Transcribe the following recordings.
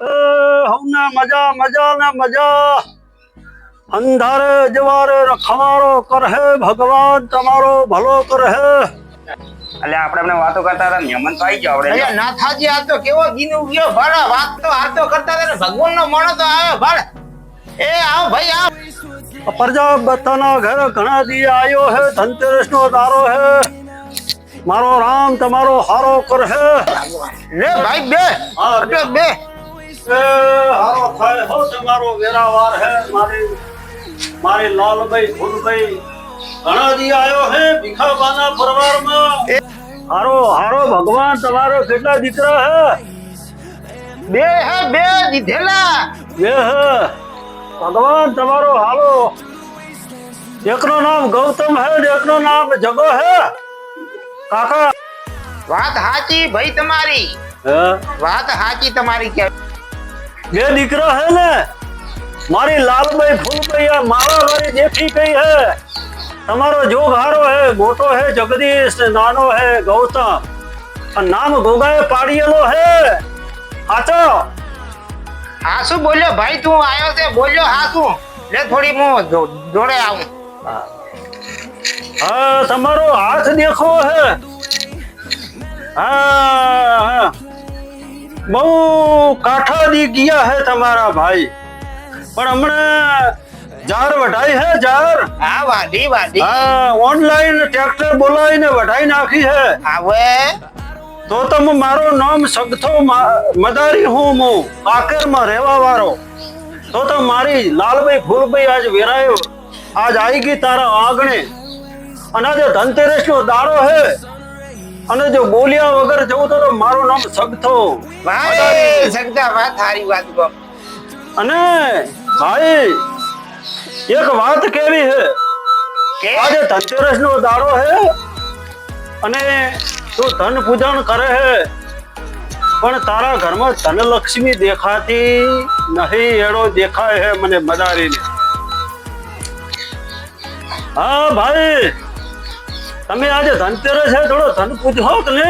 એ હવને મજા મજા ને મજા. અંધારે જવારે રખવારો કરહે ભગવાન તમારો ભલો કરહે. એટલે આપણે એમને વાતો કરતા હતા ને હેમંત તો આવી ગયો આપણે. નાથાજી આ તો કેવો ગીન ઉગ્યો. ભળ વાત તો આ તો કરતા હતા ને ભગવાન નો મોણો તો આવે ભળ એ આવ ભાઈ આ પ્રજા બતાના ઘરે ઘણા દી આયો હે ધનતેરસ નો તારો હે. મારો રામ તમારો હારો કરહે. લે ભાઈ બે. બે. હારો થાય હો તમારો વેરાવાર હે મારી મારી લાલભાઈ ફૂલભાઈ ઘણા દી આયો હે ભીખાબાના પરવારમાં હારો હારો ભગવાન તમારો કેટલા દીકરા હે? બે હે બે દીધેલા. બે હે. ભગવાન તમારો હાલો. એકનું નામ ગૌતમ હે એકનું નામ જગો હે. કાકા. વાત સાચી ભાઈ તમારી. વાત સાચી તમારી કે બે દીકરા હે ને મારી લાલભાઈ ફૂલભાઈ આ મારા મારી દેખી ગઈ હે. તમારો જોગ હારો હે મોટો હે જગદીશ નાનો હે ગૌતમ. નામ ગોગાએ પાડેલો હે. હાચો? હા શું બોલ્યો ભાઈ તું? આવ્યો છે બોલ્યો હા શું લે થોડી હું જો- જોડે આવું. હા તમારો હાથ દેખો હે. હા હા. બહુ કાઠા દી ગયા હે તમારા ભાઈ. પણ હમણાં જાર વઢાઈ હે જાર? હા વાડી વાડી હા ઓનલાઈન ટ્રેક્ટર બોલાવીને વઢાઈ નાખી હે. આવે તો તમે મારો નામ સગથો મદારી હું હું કાકેરમાં રહેવા વાળો તો તો મારી લાલભાઈ ફૂલભાઈ આજ વેરાયો આજ આવી ગઈ તારા આંગણે. અને આજે ધનતેરસ નો દાડો હે. અને જો બોલ્યા વગર જવું તો મારું નામ સગથો. ભાઈ સગતા વાત સારી વાત કો અને ભાઈ એક વાત કેવી કે? આજે ધનતેરસ નો દાડો હે અને તું ધન પૂજન કરે હે પણ તારા ઘરમાં ધનલક્ષ્મી દેખાતી નહીં એડો દેખાય હે મને મદારીને. હા ભાઈ. તમે આજે ધનતેરસ છે થોડો ધન પૂજો કે ને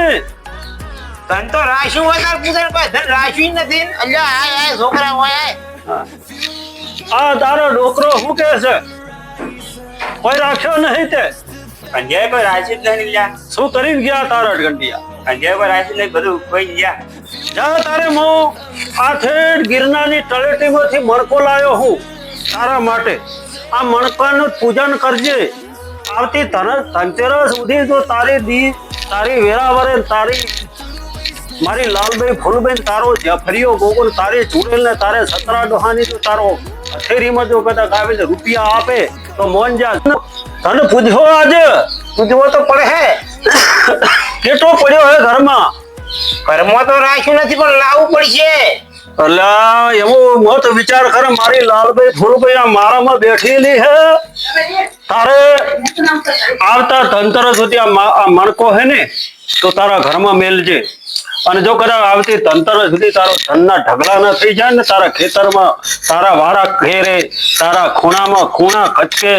ધન તો રાશિ હોય તાર પૂજન કોઈ ધન રાશિ નથી. અલ્યા આય આય છોકરા હોય આ તારો ડોકરો શું કે છે? કોઈ રાખ્યો નહીં તે? અંજય કોઈ રાશિ જ નહીં લ્યા શું કરી ગયા તારા ગંડિયા? અંજય કોઈ રાશિ નહીં બધું કોઈ ગયા. જા તારે હું આ થેડ ગિરનારની તળેટીમાંથી મણકો લાવ્યો હું તારા માટે. આ મણકાનું પૂજન કરજે. આવતી ધન ધનતેરસ સુધી જો તારી દી, તારી વેરાવરે તારી મારી લાલભાઈ ફૂલબેન, તારો જફરીઓ ગોગુલ તારી ચૂડેલ ને તારે સતરા ડોહાની તો તારો હથેરીમાં જો કદાચ આવીને રૂપિયા આપે તો મોન જા. તને પૂછો આજે, પૂજવો તો પડે. હે કેટલો પડ્યો હે ઘરમાં? ઘરમાં તો રાખ્યું નથી, પણ લાવવું પડશે. અલા એવો મત વિચાર કર, મારી લાલભાઈ ફૂલભાઈ આ મારામાં બેઠેલી હે. તારે આવતા તંત્ર સુધી આ મણકો હે ને, તો તારા ઘરમાં મેલજે. અને જો કદાચ આવતી તંત્ર સુધી તારો ધનના ઢગલા ન થઈ જાય ને, તારા ખેતરમાં તારા વારા ઘેરે, તારા ખૂણામાં ખૂણા કચકે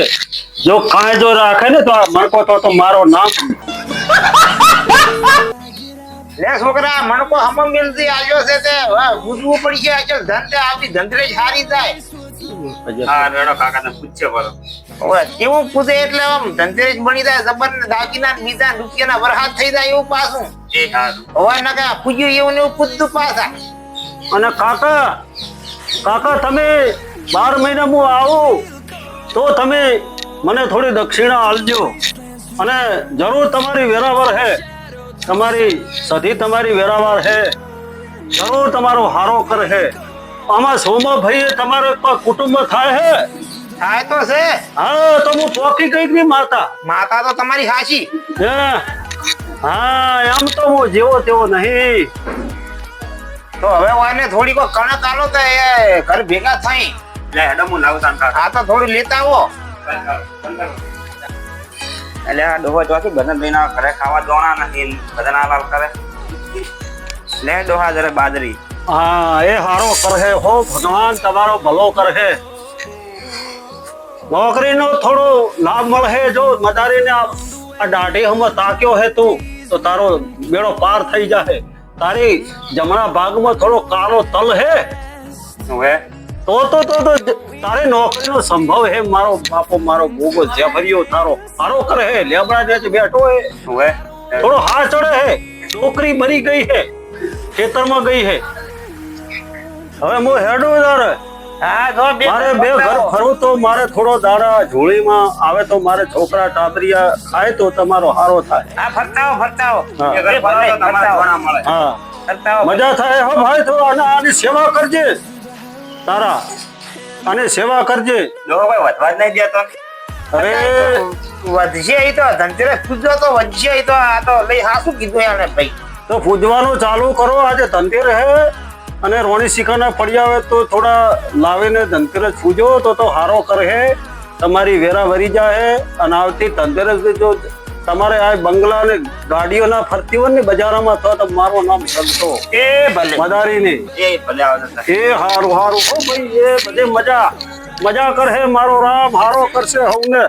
જો કાંઈ જો રાખે ને, તો આ મણકો તો મારો નામ લે છોકરા મણકો હમ મિલતી આવ્યો છે તે. હવે પડી પડશે અચલ ધંધે આવતી ધંધરે સારી થાય હા રેડો કાકા ને પૂછશે બરો હવે કેવું પૂજે એટલે આમ ધનતેરસ બની જાય જબર ને દાગીના બીજા રૂપિયાના વરસાદ થઈ જાય એવું પાછું. એ સારું હવે ના પૂજ્યું એવું ને એવું પૂજતું પાછા. અને કાકા કાકા તમે બાર મહિના હું આવું તો તમે મને થોડી દક્ષિણા આલજો અને જરૂર તમારી વેરાવર હે. તમારી સધી તમારી વેરાવાર હે. જરૂર તમારો હારો કરે હે. આમાં સોમા ભાઈ તમારો કુટુંબ થાય હે. થાય તો છે. હા તો હું પોકી કંઈકની માતા. માતા તો તમારી હાચી. હે. હા એમ તો હું જેવો તેવો નહીં. તો હવે વાને થોડી કો કણક આલો તો એ ઘર ભેગા થઈ. લે હેડમ હું લાવું તાન કાકા. તો થોડું લેતા આવો. એટલે આ ડોહા જોવાથી બધા ભાઈના ઘરે ખાવા દોણા નથી બધા ના લાલ કરે? લે ડોહા જરે બાજરી. હા એ હારો કરે હો ભગવાન તમારો ભલો કરહે. નોકરીનો થોડો લાભ મળે જો મદારીને આ દાઢી હમ તાક્યો હે તું તો તારો બેડો પાર થઈ જાય તારી જમણા ભાગમાં થોડો કાળો તલ હે. હવે? તો તો તો તો તારે નોકરીનો સંભવ હે મારો બાપો મારો બોગો જેફરિયો તારો. હારો કરે હે લેબડા જે બેઠો હે. હવે? થોડો હાર ચડે હે છોકરી મરી ગઈ હે ખેતરમાં ગઈ હે. હવે હું હેડું તારે. મારે બે ઘર ફરું તો મારે થોડો દાડા ઝોળીમાં આવે તો મારે છોકરા ટાબરિયા ખાય તો તમારો હારો થાય. હા ફરતાઓ આવો હા. એ ઘર ફરો તો તમારે જોણા મળે. હા. ફરતા આવો મજા થાય હો ભાઈ તો આને આની સેવા કરજે. તારા અને સેવા કરજે. જો ભાઈ વધવા જ નહીં દેતો. અરે વધશે એ તો ધનતેરસ પૂજો તો વધશે એ તો આ તો લઈ હાસું કીધું એને ભાઈ? તો પૂજવાનું ચાલુ કરો આજે ધનતેર હે અને રોણી શિખાના ફળિયા આવે તો થોડા લાવીને ધનતેરસ પૂજો તો તો હારો કરે તમારી વેરા વરી જાય અને આવતી ધનતેરસ જો તમારે આ બંગલા ને ગાડીઓ ના ફરતી હોય ને બજારમાં તો તો મારું નામ સંતો એ ભલે. મદારીની. એ ભલે એ હારું હારું. હો ભાઈ એ બધે મજા. મજા કરે મારો રામ હારો કરશે હવને.